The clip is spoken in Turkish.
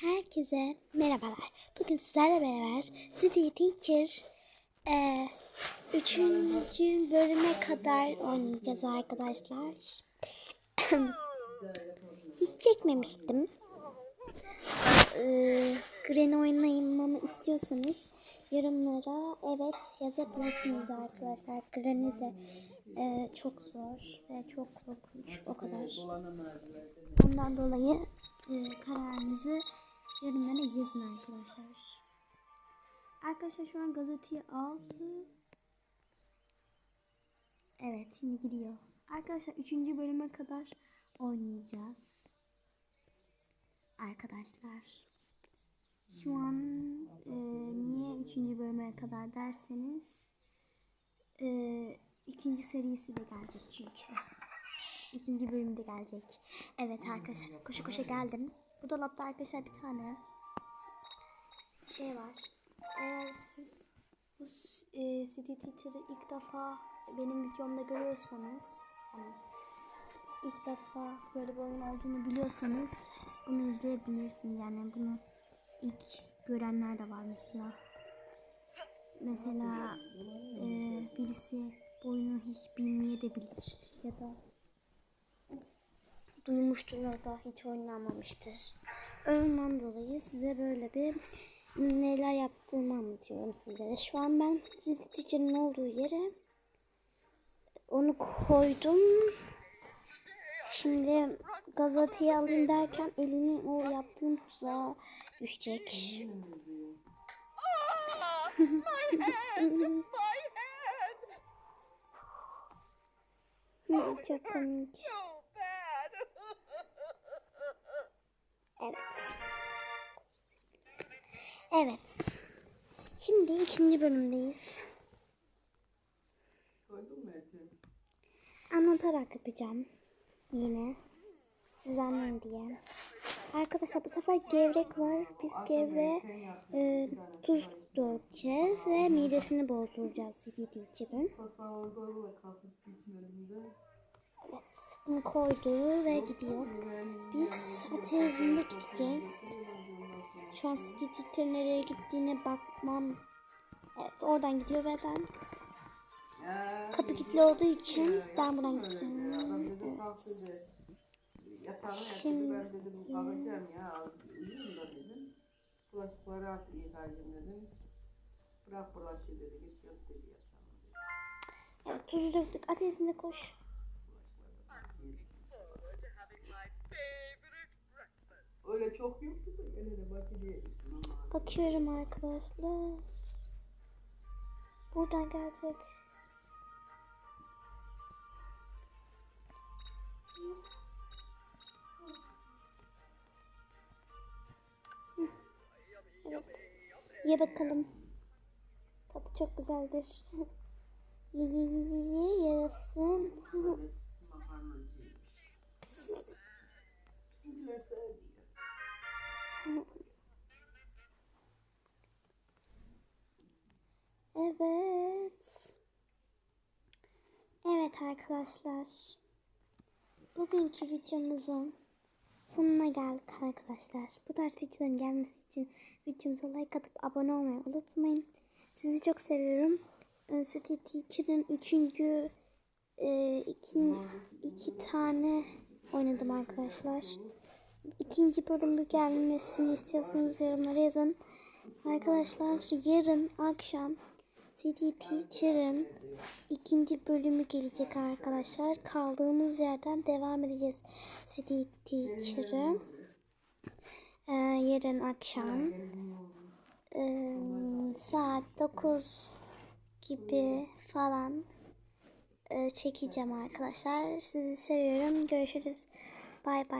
Herkese merhabalar. Bugün sizlerle beraber City Teacher e, üçüncü bölüme kadar oynayacağız arkadaşlar. Hiç çekmemiştim. E, Gren oynamamı istiyorsanız yorumlara evet yazabilirsiniz arkadaşlar. Gren'i de e, çok zor ve çok korkunç o kadar. Ondan dolayı e, kararınızı yorumlara yazın arkadaşlar. Arkadaşlar şu an gazeteyi aldı. Evet şimdi gidiyor. Arkadaşlar 3. bölüme kadar oynayacağız. Arkadaşlar. Şu an e, niye 3. bölüme kadar derseniz e, ikinci serisi de gelecek çünkü. İkinci bölümde gelecek. Evet arkadaşlar koşu koşu geldim. Bu dolapta arkadaşlar bir tane şey var. Eğer siz bu e, City Teacher'ı ilk defa benim videomda görüyorsanız hani ilk defa böyle bir oyun olduğunu biliyorsanız bunu izleyebilirsiniz. Yani bunu ilk görenler de var mesela. Mesela e, birisi bu oyunu hiç bilmeyebilir ya da duymuştur ya da hiç oynanmamıştır. Ondan dolayı size böyle bir neler yaptığımı anlatıyorum sizlere. Şu an ben Teacher'ın olduğu yere onu koydum. Şimdi gazeteyi alayım derken elini o yaptığım tuzağa düşecek. My head! My head! Çok komik. Evet. Şimdi ikinci bölümdeyiz. Anlatarak yapacağım. Yine. Siz anlayın diye. Arkadaşlar bu sefer gevrek var. Biz gevre e, tuz dökeceğiz ve midesini bozduracağız Teacher'ın. Evet, bunu koydu ve gidiyor. Biz hızında gideceğiz. Şu an City Teacher nereye gittiğine bakmam. Evet, oradan gidiyor ve ben kapı kilitli olduğu için ben buradan gideceğim. Evet. Şimdi ben dedim kalkacağım ya az uyuyayım da dedim. Bulaşıkları at yıkayacağım dedim. Bırak bulaşığı dedi git yat dedi yatağıma dedi. Evet, tuzu döktük. Ateşinde koş. Öyle çok yoktu da gene de. Bakıyorum arkadaşlar. Buradan gelecek. Evet. Ye bakalım. Tadı çok güzeldir. Ye ye ye ye ye yarasın. Evet. Evet arkadaşlar. Bugünkü videomuzun sonuna geldik arkadaşlar. Bu tarz videoların gelmesi için videomuza like atıp abone olmayı unutmayın. Sizi çok seviyorum. Ee, City Teacher'ın üçüncü e, iki, iki tane oynadım arkadaşlar. İkinci bölümü gelmesini istiyorsanız yorumlara yazın. Arkadaşlar yarın akşam City Teacher'ın ikinci bölümü gelecek arkadaşlar. Kaldığımız yerden devam edeceğiz City Teacher'ı. Ee, yarın akşam ee, saat 9 gibi falan ee, çekeceğim arkadaşlar. Sizi seviyorum. Görüşürüz. Bay bay.